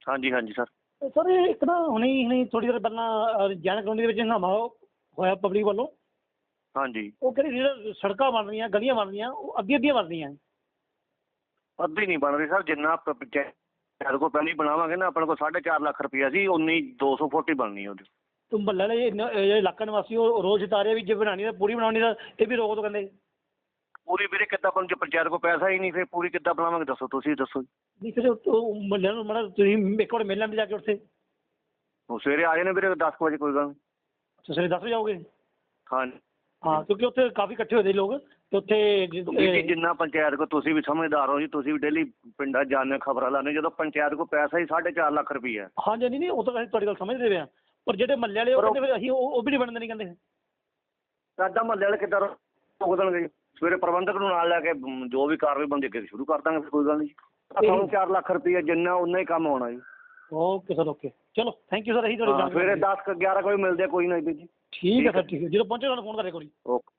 ਹਾਂਜੀ ਹਾਂਜੀ ਸਰ। ਸਰ ਇਹ ਇੱਕ ਨਾ ਹੁਣੇ ਹੀ ਹੁਣੇ ਥੋੜੀ ਦੇਰ ਪਹਿਲਾਂ ਜੈਨ ਕਲੋਨੀ ਦੇ ਵਿੱਚ ਹੰਗਾਮਾ ਹੋਇਆ ਪਬਲਿਕ ਵੱਲੋਂ। ਹਾਂਜੀ। ਉਹ ਕਹਿੰਦੇ ਜਿਹੜਾ ਸੜਕਾਂ ਬਣ ਰਹੀਆਂ ਗਲੀਆਂ ਬਣ ਰਹੀਆਂ ਉਹ ਅੱਧੀ ਅੱਧੀਆਂ ਬਣ ਰਹੀਆਂ। ਅੱਧੀ ਨਹੀਂ ਬਣ ਰਹੀ ਸਰ ਜਿੰਨਾ ਪ- ਪੰਚਾਇਤ ਕੋਲ ਪਹਿਲੀ ਬਣਾਵਾਂਗੇ ਨਾ ਆਪਣੇ ਕੋਲ 4.5 ਲੱਖ ਰੁਪਈਆ ਸੀ ਉਨੀ 200 ਫੁੱਟ ਹੀ ਬਣਨੀ ਉਹਦੀ। ਤੁਮ ਮਹੱਲੇ ਵਾਲੇ ਇਹ ਨ- ਇਹ ਜਿਹੜੇ ਇਲਾਕਾ ਨਿਵਾਸੀ ਉਹ ਰੋਜ਼ ਜਤਾ ਰਹੇ ਵੀ ਜੇ ਬਣਾਉਣੀ ਤਾਂ ਪੂਰੀ ਬਣਾਉਣੀ ਤਾਂ ਇਹ ਵੀ ਰੋਕ ਦੋ ਕਹਿੰਦੇ। ਪੂਰੀ ਵੀਰੇ ਕਿੱਦਾਂ ਬਣ ਜੇ ਪੰਚਾਇਤ ਕੋਲ ਪੈਸਾ ਹੀ ਨਹੀਂ ਫਿਰ ਪੂਰੀ ਕਿੱਦਾਂ ਬਣਾਵਾਂਗੇ? ਦੱਸੋ ਤੁਸੀਂ ਦੱਸੋ ਨਹੀਂ ਫਿਰ ਉਹ ਮਹੱਲੇ ਨੂੰ ਮੜਾ ਤੁਸੀਂ ਇੱਕ ਵਾਰ ਮਿਲ ਲੈਂਦੇ ਜਾ ਕੇ ਉੱਥੇ। ਉਹ ਸਵੇਰੇ ਆ ਜਾਣੇ ਵੀਰੇ 10 ਵਜੇ ਕੋਈ ਗੱਲ ਨਹੀਂ ਸਵੇਰੇ 10 ਵਜੇ ਜਾਓਗੇ ਹਾਂਜੀ। ਹਾਂ ਕਿਉਂਕਿ ਉੱਥੇ ਕਾਫੀ ਇਕੱਠੇ ਹੋਏ ਦੇ ਲੋਕ ਤੇ ਉੱਥੇ ਜ- ਵੀਰ ਜੀ ਜਿੰਨਾ ਪੰਚਾਇਤ ਕੋ ਤੁਸੀਂ ਵੀ ਸਮਝਦਾਰ ਹੋ ਜੀ ਤੁਸੀਂ ਵੀ ਡੇਲੀ ਪਿੰਡਾਂ ਜਾਂਦੇ ਖਬਰਾਂ ਲਾਉਂਦੇ ਜਦੋਂ ਪੰਚਾਇਤ ਕੋ ਪੈਸਾ ਹੀ 4.5 ਲੱਖ ਰੁਪਈਆ ਹਾਂਜੀ ਨਹੀਂ ਨਹੀਂ ਉਹ ਤਾਂ ਅਸੀਂ ਤੁਹਾਡੀ ਗੱਲ ਸਮਝਦੇ ਪਏ ਆ। ਪਰ ਜਿਹੜੇ ਮਹੱਲੇ ਵਾਲੇ ਉਹ ਪਰ ਉਹ- ਕਹਿੰਦੇ ਫਿਰ ਅਸੀਂ ਉਹ ਉਹ ਵੀ ਨਹੀਂ ਬਣਨ ਦੇਣੀ ਕਹਿੰਦੇ। ਸਾਡਾ ਮਹੱਲੇ ਵਾਲੇ ਕਿੱਦਾਂ ਰੋਕ ਦੇਣਗੇ ਸਵੇਰੇ ਪ੍ਰਬੰਧਕ ਨੂੰ ਨਾਲ ਲੈ ਕੇ ਮ, ਜੋ ਵੀ ਕਾਰਵਾਈ ਬੰਦੀ ਅੱਗੇ ਸ਼ੁਰੂ ਕਰ ਦਾਂਗੇ ਫਿਰ ਕੋਈ ਗੱਲ ਨਹੀਂ ਅਕਾਊਂਟ 4 ਲੱਖ ਰੁਪਈਆ ਜਿੰਨਾ ਉਨਾ ਹੀ ਕੰਮ ਹੋਣਾ ਜੀ। Okay sir okay. ਚਲੋ ਥੈਂਕ ਯੂ ਸਰ ਅਸੀਂ ਤੁਹਾਡੀ ਹਾਂ, ਜਾਣਕਾਰੀ ਸਵੇਰੇ 10 11 ਕੋਈ ਮਿਲਦੇ ਆ, ਕੋਈ ਨਹੀਂ ਵੀਰ ਜੀ। ਠੀਕ ਹੈ ਸਰ ਠੀਕ ਹੈ। ਜਦੋਂ ਪਹੁੰਚੇ ਤੁਹਾਨੂੰ ਫੋਨ ਕਰੇ ਕੋਈ ਓਕੇ।